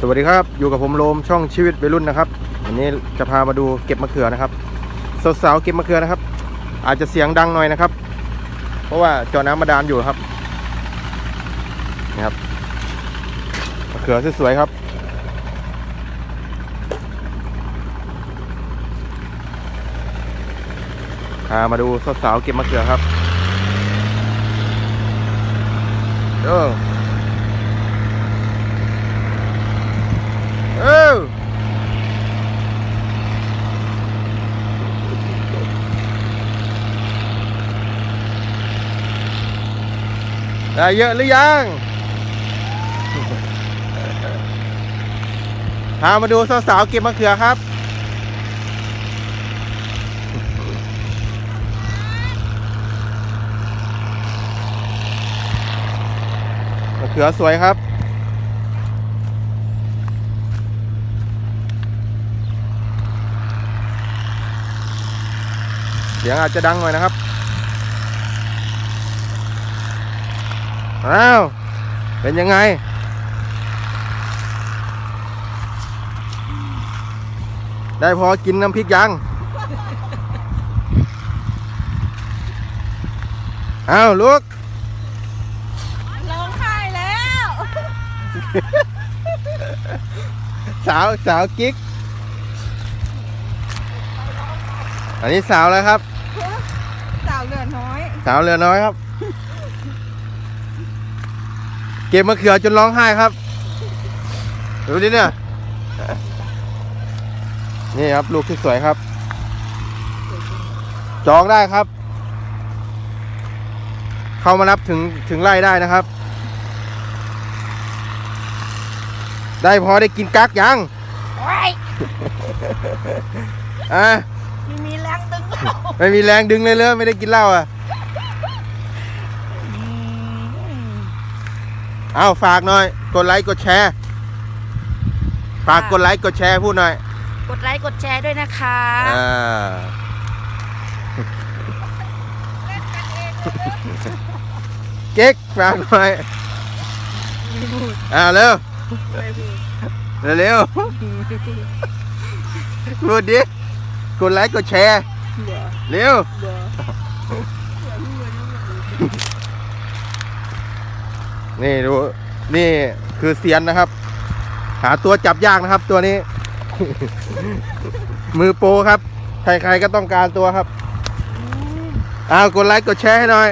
สวัสดีครับ อยู่กับผมโลมช่องชีวิตวัยรุ่นนะครับ วันนี้จะพามาดูเก็บมะเขือนะครับ สาวๆเก็บมะเขือนะครับ อาจจะเสียงดังหน่อยนะครับ เพราะว่าจอน้ำมาดานอยู่ครับนี่ครับมะเขือสวยๆครับ พามาดูสาวๆเก็บมะเขือครับเอออ ได้เยอะหรือยังพามาดูสาวๆเก็บมะเขือครับ มะเขือสวยครับเสียงอาจจะดังหน่อยนะครับ อ้าว เป็นยังไง ได้พอกินน้ำพริกยัง อ้าวลูกร้องไห้แล้ว สาวสาวกิ๊ก อันนี้สาวแล้วครับ สาวเหลือน้อย สาวเรือน้อยครับ เก็บมะเขือจนร้องไห้ครับดูดิเนี่ย นี่ครับลูกที่สวยครับ จองได้ครับ เข้ามานับถึงถึงไร่ได้นะครับ ได้พอได้กินกักยังโอ้ยอะมีมีแรงดึงเราไม่มีแรงดึงเลยเลยไม่ได้กินเหล้าอะ เอาฝากหน่อย กดไลค์กดแชร์ ฝากกดไลค์กดแชร์พูดหน่อย กดไลค์กดแชร์ด้วยนะคะอ่าเก๊กฝากหน่อยอ่าเร็วเร็วเร็วพูดดิกดไลค์กดแชร์เร็ว นี่ดูนี่คือเซียนนะครับ หาตัวจับยากนะครับ ตัวนี้ มือโปรครับ ใครๆก็ต้องการตัวครับอ้าวกดไลค์กดแชร์ให้หน่อย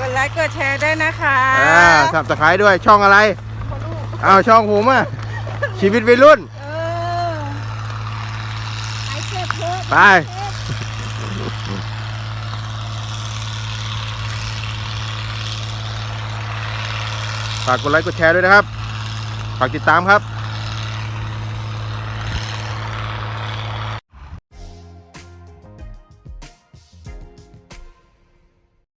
กดไลค์กดแชร์ด้วยนะคะอ่าสับสไครด้วยช่องอะไรอ้าวช่องผมอะชีวิตวัยรุ่น เออไอเก็บเพิ่มไป ฝากกดไลค์กดแชร์ด้วยนะครับ ฝากติดตามครับ